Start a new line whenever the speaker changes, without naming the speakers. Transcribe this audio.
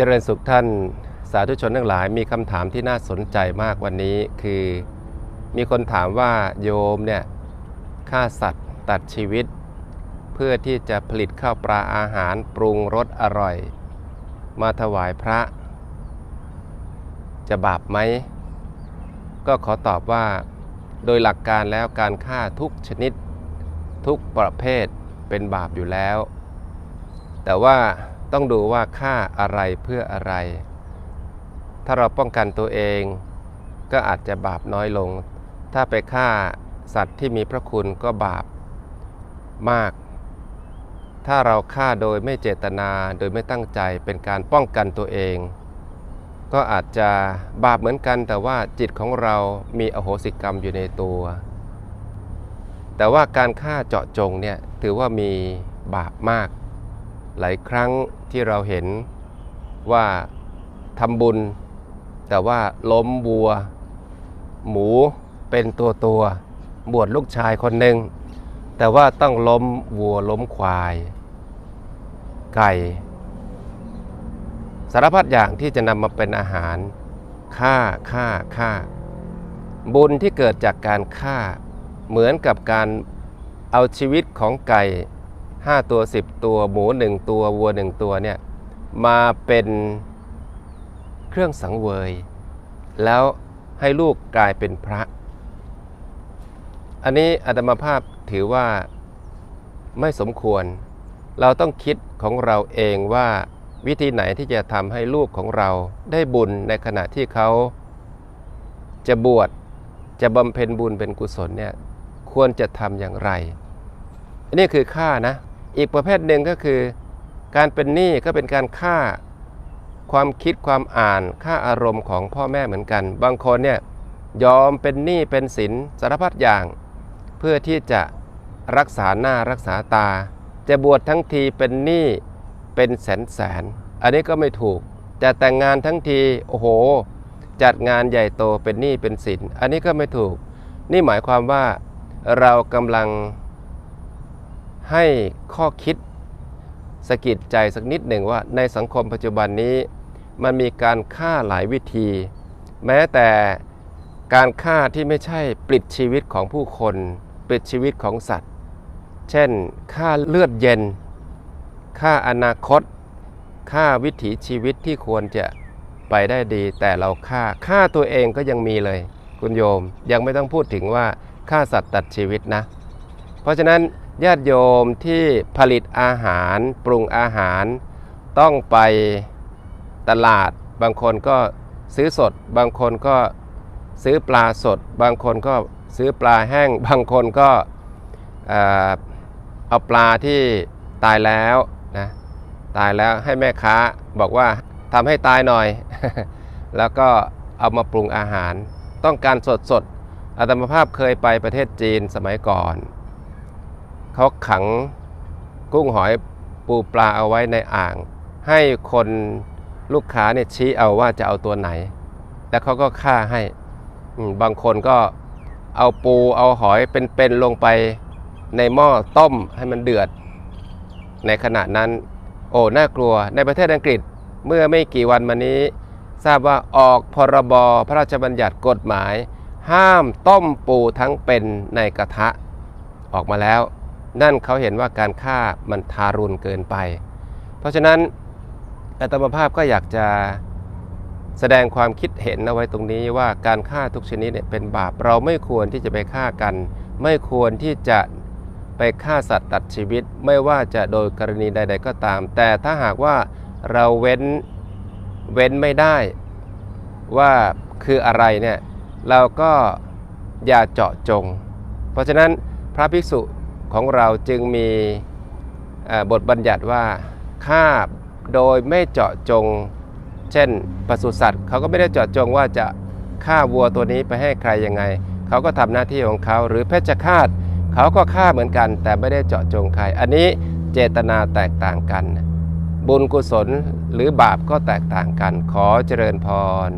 เจริญสุขท่านสาธุชนทั้งหลายมีคำถามที่น่าสนใจมากวันนี้คือ มีคนถามว่าโยมเนี่ยฆ่าสัตว์ตัดชีวิต เพื่อที่จะผลิตข้าวปลาอาหารปรุงรสอร่อย มาถวายพระ จะบาปไหม ก็ขอตอบว่า โดยหลักการแล้วการฆ่าทุกชนิด ทุกประเภทเป็นบาปอยู่แล้ว แต่ว่า ต้องดูว่าฆ่าอะไรเพื่ออะไร ถ้าเราป้องกันตัวเองก็อาจจะบาปน้อยลง ถ้าไปฆ่าสัตว์ที่มีพระคุณก็บาปมาก ถ้าเราฆ่าโดยไม่เจตนาโดยไม่ตั้งใจเป็นการป้องกันตัวเอง ก็อาจจะบาปเหมือนกัน แต่ว่าจิตของเรามีอโหสิกรรมอยู่ในตัว แต่ว่าการฆ่าเจาะจงเนี่ยถือว่ามีบาปมาก หลายครั้งที่เราเห็นว่าทำบุญ แต่ว่าล้มวัว หมูเป็นตัวตัวบวชลูกชายคนหนึ่งแต่ว่าต้องล้มวัวล้มควาย ไก่ สารพัดอย่างที่จะนำมาเป็นอาหารฆ่าฆ่าฆ่า บุญที่เกิดจากการฆ่า เหมือนกับการเอาชีวิตของไก่ 5 ตัว 10 ตัวหมู 1 ตัววัว 1 ตัวเนี่ยมาเป็นเครื่องสังเวย แล้วให้ลูกกลายเป็นพระ อันนี้อาตมาภาพถือว่าไม่สมควร เราต้องคิดของเราเองว่าวิธีไหนที่จะทำให้ลูกของเราได้บุญในขณะที่เขาจะบวชจะบำเพ็ญบุญเป็นกุศลเนี่ยควรจะทำอย่างไร อันนี้คือฆ่านะ อีกประเภทหนึ่งก็คือ การเป็นหนี้ก็เป็นการฆ่าความคิดความอ่านฆ่าอารมณ์ของพ่อแม่เหมือนกัน บางคนเนี่ยยอมเป็นหนี้เป็นสินสารพัดอย่าง เพื่อที่จะรักษาหน้ารักษาตา จะบวชทั้งทีเป็นหนี้เป็นแสนแสน อันนี้ก็ไม่ถูก จะแต่งงานทั้งทีโอ้โห จัดงานใหญ่โตเป็นหนี้เป็นสิน อันนี้ก็ไม่ถูก นี่หมายความว่าเรากำลัง ให้ข้อคิดสะกิดใจสักนิดหนึ่งว่าในสังคมปัจจุบันนี้ มันมีการฆ่าหลายวิธี แม้แต่การฆ่าที่ไม่ใช่ปลิดชีวิตของผู้คน ปลิดชีวิตของสัตว์ เช่นฆ่าเลือดเย็นฆ่าอนาคตฆ่าวิถีชีวิตที่ควรจะไปได้ดี แต่เราฆ่าฆ่าตัวเองก็ยังมีเลย คุณโยมยังไม่ต้องพูดถึงว่าฆ่าสัตว์ตัดชีวิตนะ เพราะฉะนั้น ญาติโยมที่ผลิตอาหารปรุงอาหารต้องไปตลาด บางคนก็ซื้อสด บางคนก็ซื้อปลาสด บางคนก็ซื้อปลาแห้ง บางคนก็เอาปลาที่ตายแล้วนะตายแล้วให้แม่ค้าบอกว่าทำให้ตายหน่อย แล้วก็เอามาปรุงอาหาร ต้องการสดสดๆอาตมาภาพเคยไปประเทศจีนสมัยก่อน เขาขังกุ้งหอยปูปลาเอาไว้ในอ่าง ให้คนลูกค้าเนี่ยชี้เอาว่าจะเอาตัวไหน แล้วเขาก็ฆ่าให้บางคนก็เอาปูเอาหอยเป็นๆลงไปในหม้อต้มให้มันเดือด ในขณะนั้น โอ้น่ากลัวในประเทศอังกฤษเมื่อไม่กี่วันมานี้ ทราบว่าออกพรบพระราชบัญญัติกฎหมาย ห้ามต้มปูทั้งเป็นในกระทะออกมาแล้ว นั่นเขาเห็นว่าการฆ่ามันทารุณเกินไป เพราะฉะนั้นอาตมาภาพก็อยากจะแสดงความคิดเห็นเอาไว้ตรงนี้ว่าการฆ่าทุกชนิดเนี่ยเป็นบาปเราไม่ควรที่จะไปฆ่ากัน ไม่ควรที่จะไปฆ่าสัตว์ตัดชีวิต ไม่ว่าจะโดยกรณีใด ๆ ก็ตาม แต่ถ้าหากว่าเราเว้นเว้นไม่ได้ว่าคืออะไรเนี่ยเราก็อย่าเจาะจง เพราะฉะนั้นพระภิกษุ ของเราจึงมีบทบัญญัติว่าฆ่าโดยไม่เจาะจง เช่นปศุสัตว์เขาก็ไม่ได้เจาะจงว่าจะฆ่าวัวตัวนี้ไปให้ใครยังไง เขาก็ทำหน้าที่ของเขาหรือเพชฌฆาตเขาก็ฆ่าเหมือนกัน แต่ไม่ได้เจาะจงใคร อันนี้เจตนาแตกต่างกัน บุญกุศลหรือบาปก็แตกต่างกันขอเจริญพร